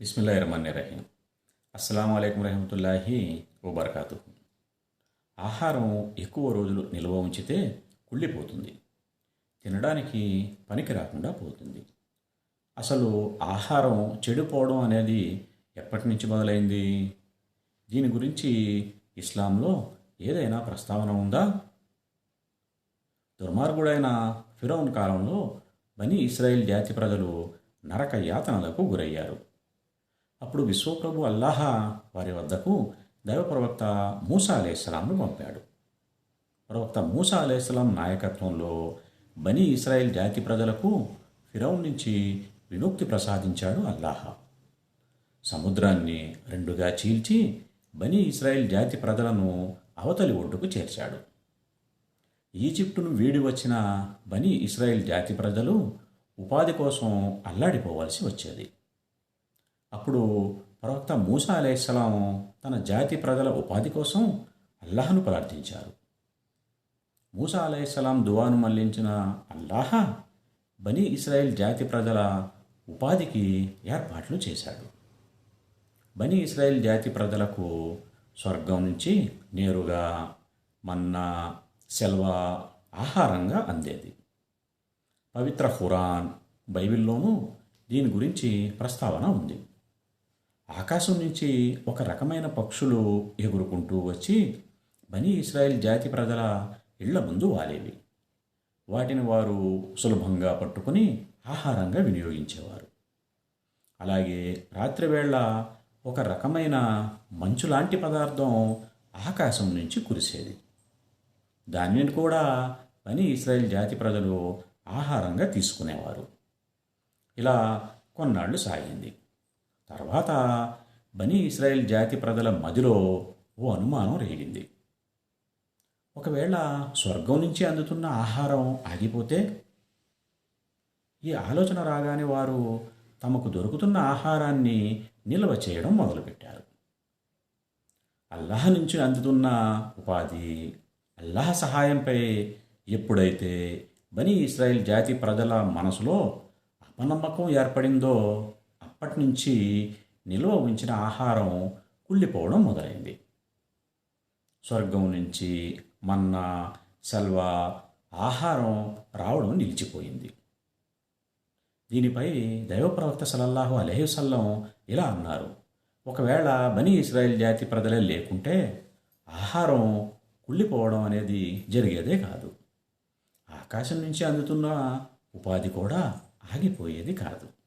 బిస్మిల్లా రహమాన్ రహీం అస్సలం అయికం రహమతుల్లాహి వబర్కాతు ఆహారం ఎక్కువ రోజులు నిల్వ ఉంచితే కుళ్ళిపోతుంది. తినడానికి పనికి రాకుండా పోతుంది. అసలు ఆహారం చెడిపోవడం అనేది ఎప్పటి నుంచి మొదలైంది? దీని గురించి ఇస్లాంలో ఏదైనా ప్రస్తావన ఉందా? దుర్మార్గుడైన ఫిరౌన్ కాలంలో బని ఇస్రాయిల్ జాతి ప్రజలు నరక యాతనలకు గురయ్యారు. అప్పుడు విశ్వప్రభు అల్లాహ వారి వద్దకు దైవ ప్రవక్త మూసా అలేస్లాంను పంపాడు. ప్రవక్త మూసా అలేస్లాం నాయకత్వంలో బని ఇస్రాయిల్ జాతి ప్రజలకు ఫిరౌన్ నుంచి విముక్తి ప్రసాదించాడు అల్లాహ. సముద్రాన్ని రెండుగా చీల్చి బని ఇస్రాయిల్ జాతి ప్రజలను అవతలి ఒడ్డుకు చేర్చాడు. ఈజిప్టును వీడి వచ్చిన బని ఇస్రాయిల్ జాతి ప్రజలు ఉపాధి కోసం అల్లాడిపోవాల్సి వచ్చేది. అప్పుడు ప్రవక్త మూసా అలైహిస్సలాం తన జాతి ప్రజల ఉపాధి కోసం అల్లాహను ప్రార్థించారు. మూసా అలైహిస్సలాం దువాను మళ్ళించిన అల్లాహ బనీ ఇస్రాయిల్ జాతి ప్రజల ఉపాధికి ఏర్పాట్లు చేశాడు. బనీ ఇస్రాయిల్ జాతి ప్రజలకు స్వర్గం నుంచి నేరుగా మన్నా సెల్వ ఆహారంగా అందేది. పవిత్ర ఖురాన్ బైబిల్లోనూ దీని గురించి ప్రస్తావన ఉంది. ఆకాశం నుంచి ఒక రకమైన పక్షులు ఎగురుకుంటూ వచ్చి బనీ ఇస్రాయిల్ జాతి ప్రజల ఇళ్ళ ముందు వాలేవి. వాటిని వారు సులభంగా పట్టుకుని ఆహారంగా వినియోగించేవారు. అలాగే రాత్రివేళ ఒక రకమైన మంచు లాంటి పదార్థం ఆకాశం నుంచి కురిసేది. దానిని కూడా బనీ ఇస్రాయిల్ జాతి ప్రజలు ఆహారంగా తీసుకునేవారు. ఇలా కొన్నాళ్ళు సాగింది. తర్వాత బనీ ఇస్రాయేల్ జాతి ప్రజల మదిలో ఓ అనుమానం రేగింది. ఒకవేళ స్వర్గం నుంచి అందుతున్న ఆహారం ఆగిపోతే ఈ ఆలోచన రాగానే వారు తమకు దొరుకుతున్న ఆహారాన్ని నిల్వ చేయడం మొదలుపెట్టారు. అల్లాహ్ నుంచి అందుతున్న ఉపాధి అల్లాహ్ సహాయంపై ఎప్పుడైతే బనీ ఇస్రాయిల్ జాతి ప్రజల మనసులో అపనమ్మకం ఏర్పడిందో అప్పటి నుంచి నిల్వ ఉంచిన ఆహారం కుళ్ళిపోవడం మొదలైంది. స్వర్గం నుంచి మన్నా సెల్వ ఆహారం రావడం నిలిచిపోయింది. దీనిపై దైవప్రవక్త సలల్లాహు అలహిసల్లం ఇలా అన్నారు ఒకవేళ బనీ ఇస్రాయిల్ జాతి ప్రజలే లేకుంటే ఆహారం కుళ్ళిపోవడం అనేది జరిగేదే కాదు. ఆకాశం నుంచి అందుతున్న ఉపాధి కూడా ఆగిపోయేది కాదు.